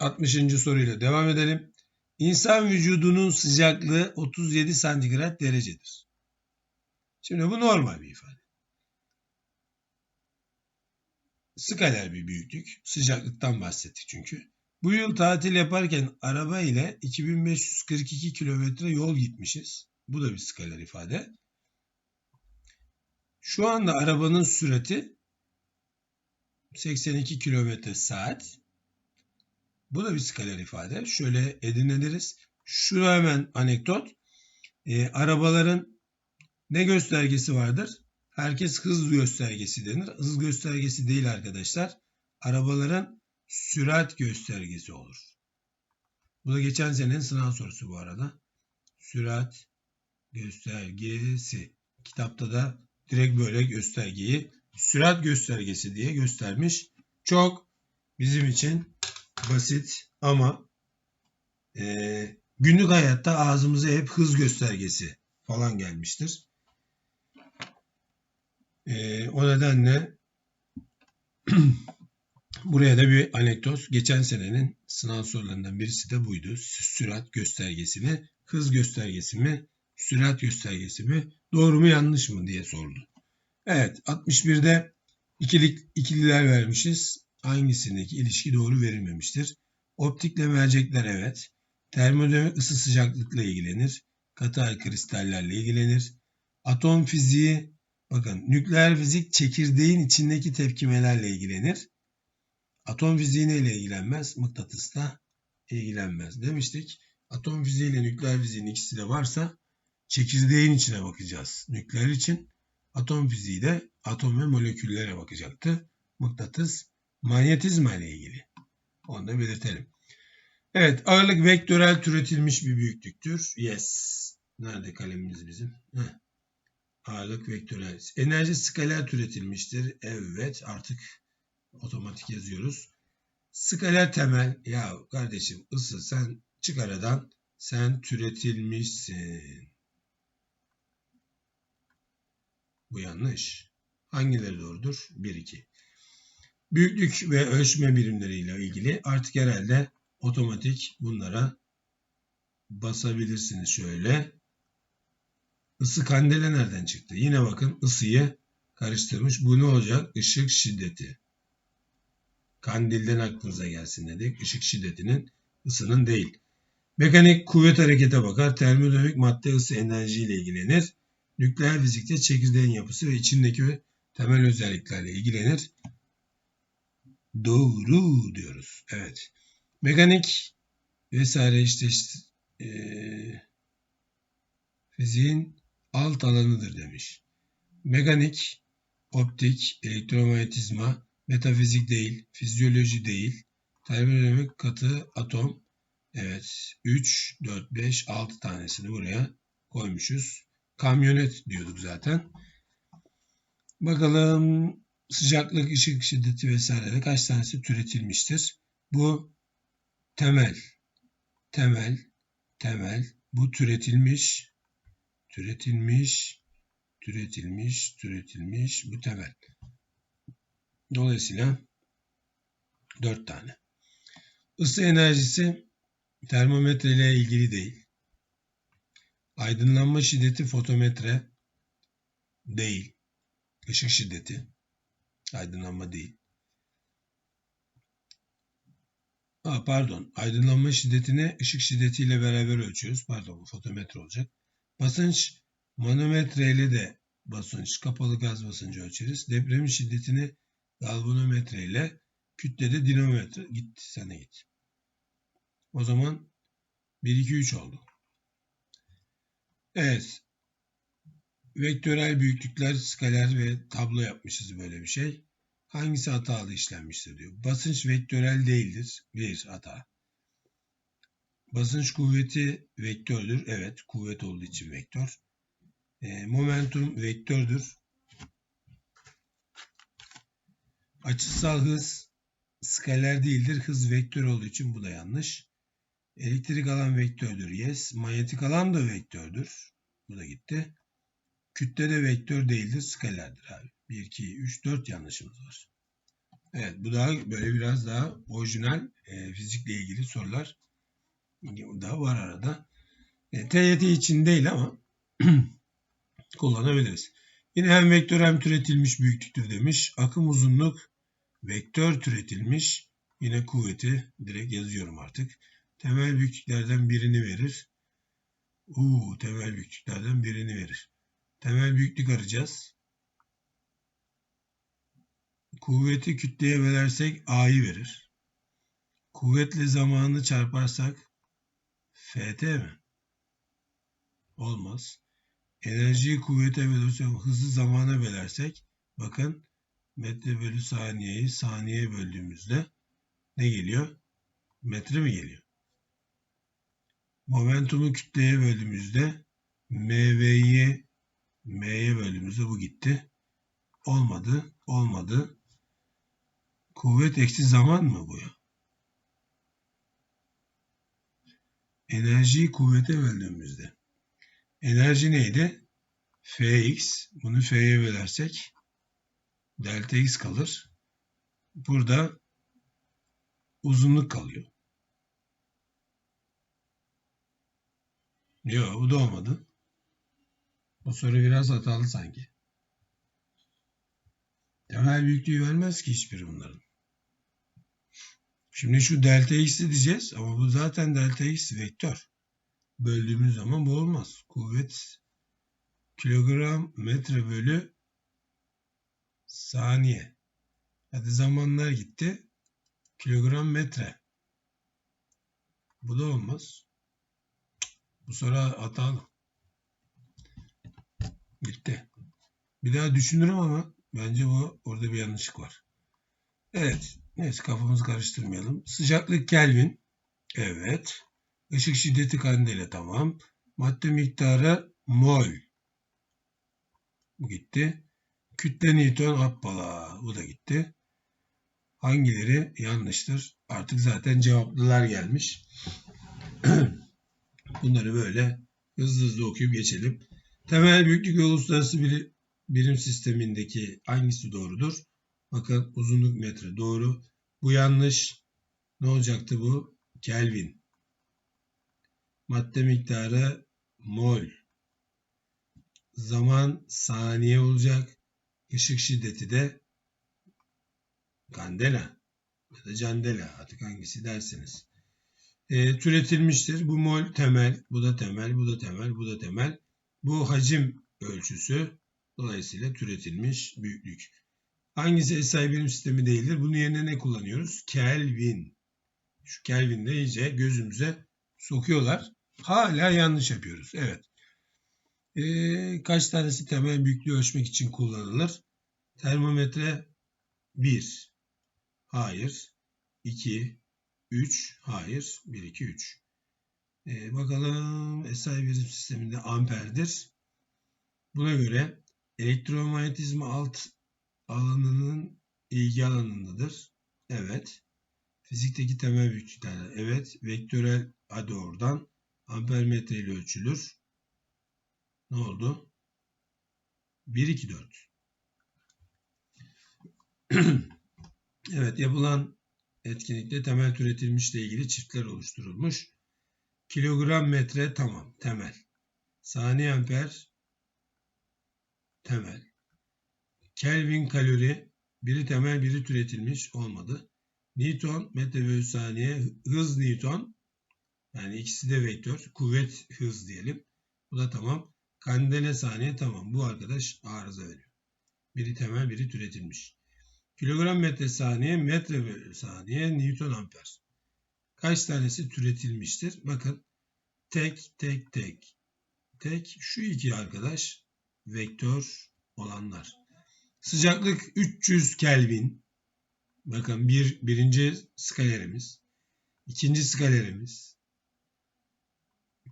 60. soruyla devam edelim. İnsan vücudunun sıcaklığı 37 santigrat derecedir. Şimdi bu normal bir ifade. Skaler bir büyüklük. Sıcaklıktan bahsettik çünkü. Bu yıl tatil yaparken araba ile 2542 kilometre yol gitmişiz. Bu da bir skaler ifade. Şu anda arabanın sürati 82 kilometre saat. Bu da bir skaler ifade. Şöyle ediniriz. Şu hemen anekdot. E, arabaların ne göstergesi vardır? Herkes hız göstergesi denir. Hız göstergesi değil arkadaşlar. Arabaların sürat göstergesi olur. Bu da geçen senenin sınav sorusu bu arada. Sürat göstergesi. Kitapta da direkt böyle göstergeyi sürat göstergesi diye göstermiş. Çok bizim için basit ama e, günlük hayatta ağzımıza hep hız göstergesi falan gelmiştir. E, o nedenle buraya da bir anekdot. Geçen senenin sınav sorularından birisi de buydu. Sürat göstergesi mi, hız göstergesi mi, sürat göstergesi mi, doğru mu yanlış mı diye sordu. Evet 61'de ikilik, ikililer vermişiz. Hangisindeki ilişki doğru verilmemiştir? Optikle mercekler evet. Termodinamik ısı sıcaklıkla ilgilenir. Katı kristallerle ilgilenir. Atom fiziği bakın nükleer fizik çekirdeğin içindeki tepkimelerle ilgilenir. Atom fiziği neyle ilgilenmez? Mıknatısla ilgilenmez demiştik. Atom fiziği ile nükleer fiziğin ikisi de varsa çekirdeğin içine bakacağız. Nükleer için atom fiziği de atom ve moleküllere bakacaktı. Mıknatıs manyetizma ile ilgili. Onu da belirtelim. Evet ağırlık vektörel türetilmiş bir büyüklüktür. Yes. Nerede kalemimiz bizim? Heh. Ağırlık vektörel. Enerji skaler türetilmiştir. Evet artık otomatik yazıyoruz. Skaler temel. Ya kardeşim ısı sen çık aradan. Sen türetilmişsin. Bu yanlış. Hangileri doğrudur? 1, 2. Büyüklük ve ölçme birimleriyle ilgili artık herhalde otomatik bunlara basabilirsiniz şöyle. Isı kandele nereden çıktı? Yine bakın ısıyı karıştırmış. Bu ne olacak? Işık şiddeti. Kandilden aklınıza gelsin dedik. Işık şiddetinin ısının değil. Mekanik kuvvet harekete bakar. Termodinamik madde ısı enerji ile ilgilenir. Nükleer fizikte çekirdeğin yapısı ve içindeki temel özelliklerle ilgilenir. Doğru diyoruz. Evet. Mekanik vesaire işte, işte e, fiziğin alt alanıdır demiş. Mekanik, optik, elektromanyetizma, metafizik değil, fizyoloji değil, termodinamik katı, atom. Evet. 3, 4, 5, 6 tanesini buraya koymuşuz. Kamyonet diyorduk zaten. Bakalım sıcaklık, ışık şiddeti vesaire kaç tanesi türetilmiştir? Bu temel, temel, temel. Bu türetilmiş, türetilmiş, türetilmiş, türetilmiş. Bu temel. Dolayısıyla dört tane. Isı enerjisi termometre ile ilgili değil. Aydınlanma şiddeti fotometre değil. Işık şiddeti. Aydınlanma değil. Aa, pardon. Aydınlanma şiddetini ışık şiddetiyle beraber ölçüyoruz. Pardon bu fotometre olacak. Basınç manometre ile de basınç, kapalı gaz basıncı ölçeriz. Depremin şiddetini galvanometre ile kütlede dinamometre. Git de git. O zaman 1, 2, 3 oldu. Evet. Vektörel büyüklükler, skaler ve tablo yapmışız böyle bir şey. Hangisi hatalı işlenmiştir diyor. Basınç vektörel değildir. Bir hata. Basınç kuvveti vektördür. Evet kuvvet olduğu için vektör. E, momentum vektördür. Açısal hız skaler değildir. Hız vektör olduğu için bu da yanlış. Elektrik alan vektördür. Yes. Manyetik alan da vektördür. Bu da gitti. Kütle de vektör değildir. Skalerdir abi. 1, 2, 3, 4 yanlışımız var. Evet bu daha böyle biraz daha orijinal e, fizikle ilgili sorular da var arada. E, TYT için değil ama kullanabiliriz. Yine hem vektör hem türetilmiş büyüklüktür demiş. Akım uzunluk vektör türetilmiş. Yine kuvveti direkt yazıyorum artık. Temel büyüklüklerden birini verir. Uuu temel büyüklüklerden birini verir. Temel büyüklük arayacağız. Kuvveti kütleye bölersek A'yı verir. Kuvvetle zamanı çarparsak FT mi? Olmaz. Enerjiyi kuvvete bölersek, hızı zamana bölersek bakın metre bölü saniyeyi saniyeye böldüğümüzde ne geliyor? Metre mi geliyor? Momentumu kütleye böldüğümüzde MV'yi M'ye böldüğümüzde bu gitti. Olmadı, olmadı. Kuvvet eksi zaman mı bu ya? Enerjiyi kuvvete böldüğümüzde. Enerji neydi? Fx. Bunu F'ye bölersek delta x kalır. Burada uzunluk kalıyor. Yok bu da olmadı. Bu soru biraz hatalı sanki. Temel büyüklüğü vermez ki hiçbiri bunların. Şimdi şu delta x'i diyeceğiz ama bu zaten delta x vektör. Böldüğümüz zaman bu olmaz. Kuvvet kilogram metre bölü saniye. Hadi zamanlar gitti. Kilogram metre. Bu da olmaz. Bu soru hatalı. Bitti. Bir daha düşünürüm ama bence bu orada bir yanlışlık var. Evet. Neyse kafamızı karıştırmayalım. Sıcaklık Kelvin. Evet. Işık şiddeti kandela tamam. Madde miktarı mol. Bu gitti. Kütle Newton hoppala. Bu da gitti. Hangileri yanlıştır? Artık zaten cevaplılar gelmiş. Bunları böyle hızlı hızlı okuyup geçelim. Temel büyüklük ve uluslararası birim sistemindeki hangisi doğrudur? Bakın uzunluk metre doğru. Bu yanlış. Ne olacaktı bu? Kelvin. Madde miktarı mol. Zaman saniye olacak. Işık şiddeti de kandela ya da candela artık hangisi derseniz. E, türetilmiştir. Bu mol temel, bu da temel, bu da temel, bu da temel. Bu hacim ölçüsü. Dolayısıyla türetilmiş büyüklük. Hangisi SI birim sistemi değildir? Bunun yerine ne kullanıyoruz? Kelvin. Şu Kelvin de iyice gözümüze sokuyorlar. Hala yanlış yapıyoruz. Evet. Ee, kaç tanesi temel büyüklüğü ölçmek için kullanılır? Termometre 1. Hayır. 2. 3. Hayır. 1, 2, 3. Ee, bakalım SI birim sisteminde amperdir. Buna göre elektromanyetizma alt alanının ilgi alanındadır. Evet. Fizikteki temel büyüklükler. Evet. Vektörel hadi oradan ampermetre ile ölçülür. Ne oldu? 1, 2, 4. evet yapılan etkinlikte temel türetilmişle ilgili çiftler oluşturulmuş. Kilogram metre tamam temel. Saniye amper temel. Kelvin kalori biri temel biri türetilmiş olmadı. Newton metre bölü saniye hız Newton yani ikisi de vektör kuvvet hız diyelim. Bu da tamam. Kandela saniye tamam. Bu arkadaş arıza veriyor. Biri temel biri türetilmiş. Kilogram metre saniye metre bölü saniye Newton amper. Kaç tanesi türetilmiştir? Bakın tek tek tek tek şu iki arkadaş vektör olanlar. Sıcaklık 300 Kelvin. Bakın bir, birinci skalerimiz. ikinci skalerimiz.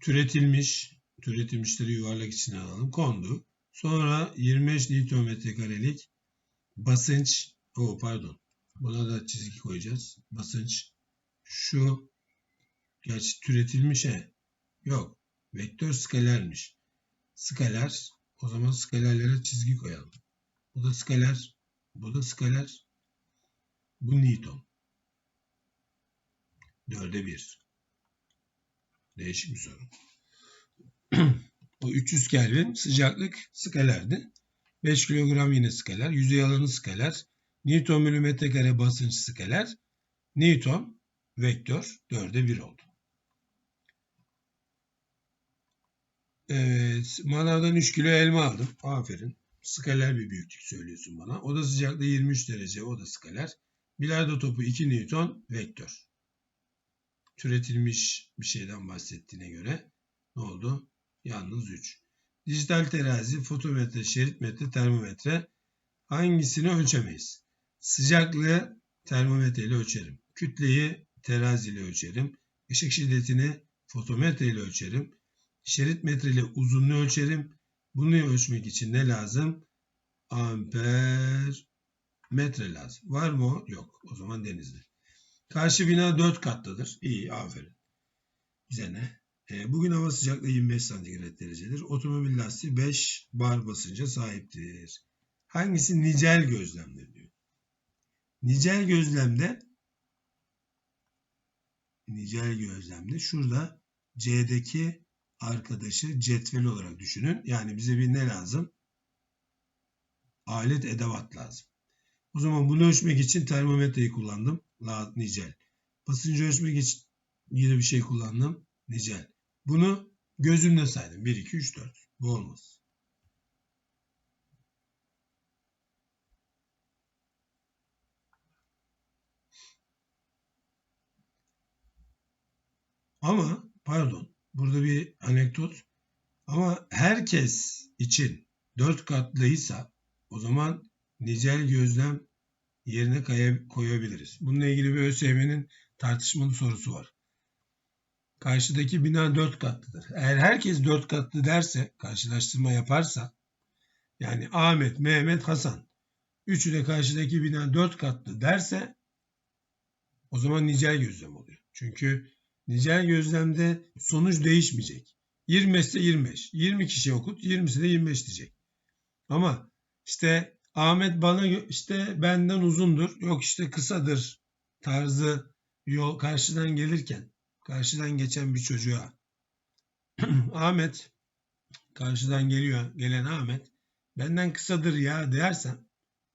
Türetilmiş. Türetilmişleri yuvarlak içine alalım. Kondu. Sonra 25 Nm karelik basınç. O pardon. Buna da çizgi koyacağız. Basınç. Şu gerçi türetilmiş he. Yok. Vektör skalermiş. Skaler. O zaman skalerlere çizgi koyalım. Bu da skaler. Bu da skaler. Bu Newton. Dörde bir. Değişik bir soru. o 300 Kelvin sıcaklık skalerdi. 5 kilogram yine skaler. Yüzey alanı skaler. Newton milimetre kare basınç skaler. Newton vektör 4'e 1 oldu. Evet. Manavdan 3 kilo elma aldım. Aferin. Skaler bir büyüklük söylüyorsun bana. Oda sıcaklığı 23 derece. O da skaler. Bilardo topu 2 Newton vektör. Türetilmiş bir şeyden bahsettiğine göre ne oldu? Yalnız 3. Dijital terazi, fotometre, şerit metre, termometre hangisini ölçemeyiz? Sıcaklığı termometre ile ölçerim. Kütleyi terazi ile ölçerim. Işık şiddetini fotometre ile ölçerim. Şerit metre ile uzunluğu ölçerim. Bunu ölçmek için ne lazım? Amper metre lazım. Var mı? Yok. O zaman denizli. Karşı bina 4 katlıdır. İyi, aferin. Bize ne? E, bugün hava sıcaklığı 25 santigrat derecedir. Otomobil lastiği 5 bar basınca sahiptir. Hangisi nicel gözlemdir diyor. Nicel gözlemde nicel gözlemde şurada C'deki arkadaşı cetvel olarak düşünün. Yani bize bir ne lazım? Alet edevat lazım. O zaman bunu ölçmek için termometreyi kullandım. La, nicel. Basıncı ölçmek için yine bir şey kullandım. Nicel. Bunu gözümle saydım. 1, 2, 3, 4. Bu olmaz. Ama pardon burada bir anekdot ama herkes için dört katlıysa o zaman nicel gözlem yerine koyabiliriz. Bununla ilgili bir ÖSYM'nin tartışmalı sorusu var. Karşıdaki bina dört katlıdır. Eğer herkes dört katlı derse, karşılaştırma yaparsa, yani Ahmet, Mehmet, Hasan, üçü de karşıdaki bina dört katlı derse, o zaman nicel gözlem oluyor. Çünkü nicel gözlemde sonuç değişmeyecek. 25 ise 25. 20 kişi okut, 20'si de 25 diyecek. Ama işte Ahmet bana işte benden uzundur, yok işte kısadır tarzı yol karşıdan gelirken, karşıdan geçen bir çocuğa Ahmet karşıdan geliyor, gelen Ahmet benden kısadır ya dersen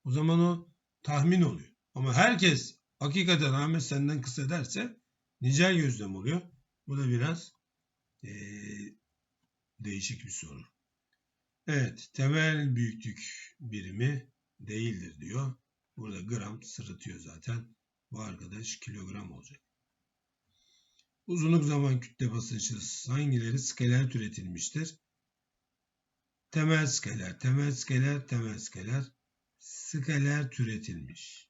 o zaman o tahmin oluyor. Ama herkes hakikaten Ahmet senden kısa derse nicel gözlem oluyor. Bu da biraz ee, değişik bir soru. Evet, temel büyüklük birimi değildir diyor. Burada gram sırıtıyor zaten. Bu arkadaş kilogram olacak. Uzunluk zaman kütle basınçlısı hangileri skeler türetilmiştir? Temel skeler, temel skeler, temel skeler. Skeler türetilmiş.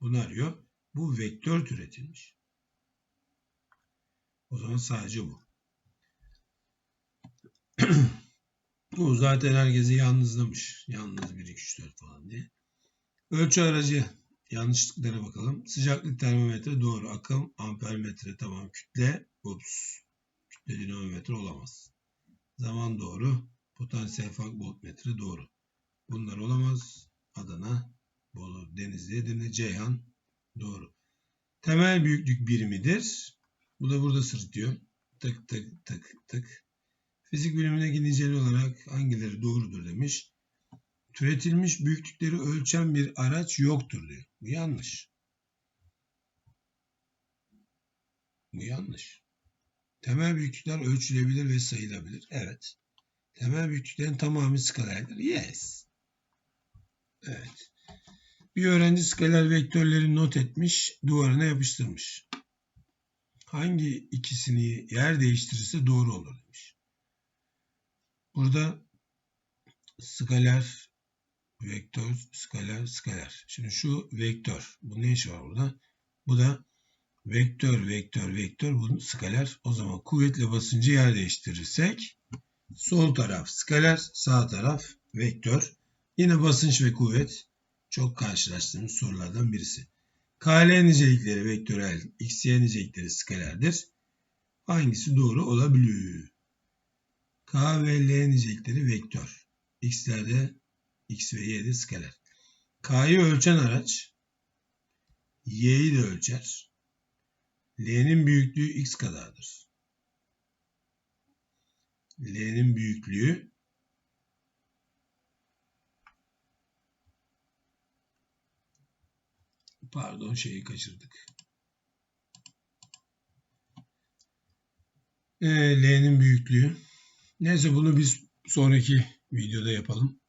Bunu arıyor. Bu vektör türetilmiş. O zaman sadece bu. Bu zaten herkesi yalnızlamış. Yalnız 1, 2, 3, 4 falan diye. Ölçü aracı yanlışlıklara bakalım. Sıcaklık termometre doğru. Akım ampermetre tamam. Kütle ups. Kütle dinamometre olamaz. Zaman doğru. Potansiyel fark voltmetre doğru. Bunlar olamaz. Adana, Bolu, Denizli, Edirne, Ceyhan doğru. Temel büyüklük birimidir. Bu da burada sırıtıyor. Tık tık tık tık. Fizik bilimindeki niceli olarak hangileri doğrudur demiş. Türetilmiş büyüklükleri ölçen bir araç yoktur diyor. Bu yanlış. Bu yanlış. Temel büyüklükler ölçülebilir ve sayılabilir. Evet. Temel büyüklüklerin tamamı skalerdir. Yes. Evet. Bir öğrenci skaler vektörleri not etmiş, duvarına yapıştırmış. Hangi ikisini yer değiştirirse doğru olur demiş. Burada skaler, vektör, skaler, skaler. Şimdi şu vektör. Bu ne iş var burada? Bu da vektör, vektör, vektör. Bu skaler. O zaman kuvvetle basıncı yer değiştirirsek sol taraf skaler, sağ taraf vektör. Yine basınç ve kuvvet çok karşılaştığımız sorulardan birisi. KL nicelikleri vektörel, XY nicelikleri skalerdir. Hangisi doğru olabilir? K ve L nicelikleri vektör. X'lerde X ve Y'de skaler. K'yı ölçen araç y'yi de ölçer. L'nin büyüklüğü x kadardır. L'nin büyüklüğü pardon şeyi kaçırdık. Ee, L'nin büyüklüğü. Neyse bunu biz sonraki videoda yapalım.